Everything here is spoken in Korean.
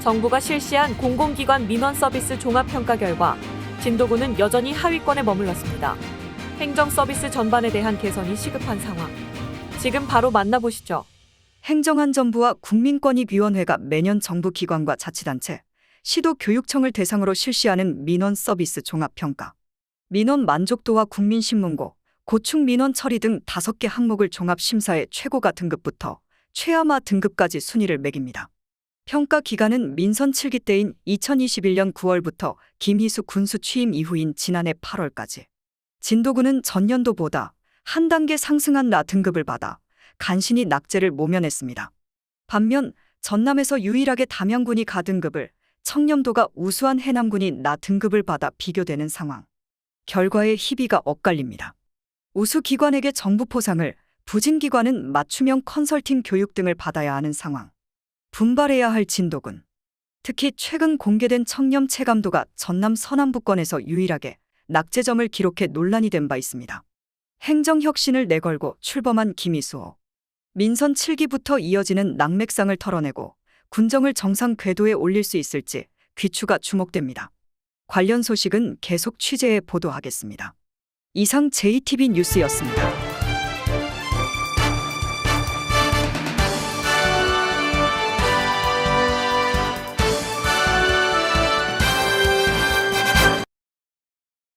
정부가 실시한 공공기관 민원 서비스 종합평가 결과 진도구는 여전히 하위권에 머물렀습니다. 행정 서비스 전반에 대한 개선이 시급한 상황. 지금 바로 만나보시죠. 행정안전부와 국민권익위원회가 매년 정부 기관과 자치단체, 시도 교육청을 대상으로 실시하는 민원 서비스 종합평가. 민원 만족도와 국민신문고, 고충 민원 처리 등 5개 항목을 종합 심사해 최고가 등급부터 최하마 등급까지 순위를 매깁니다. 평가 기간은 민선 7기 때인 2021년 9월부터 김희수 군수 취임 이후인 지난해 8월까지. 진도구는 전년도보다 한 단계 상승한 나 등급을 받아 간신히 낙제를 모면했습니다. 반면 전남에서 유일하게 담양군이 가 등급을 청렴도가 우수한 해남군이 나 등급을 받아 비교되는 상황. 결과에 희비가 엇갈립니다. 우수 기관에게 정부 포상을 부진 기관은 맞춤형 컨설팅 교육 등을 받아야 하는 상황. 분발해야 할 진도군. 특히 최근 공개된 청렴 체감도가 전남 서남부권에서 유일하게 낙제점을 기록해 논란이 된 바 있습니다. 행정혁신을 내걸고 출범한 김희수호. 민선 7기부터 이어지는 낙맥상을 털어내고 군정을 정상 궤도에 올릴 수 있을지 귀추가 주목됩니다. 관련 소식은 계속 취재해 보도하겠습니다. 이상 JTB 뉴스였습니다.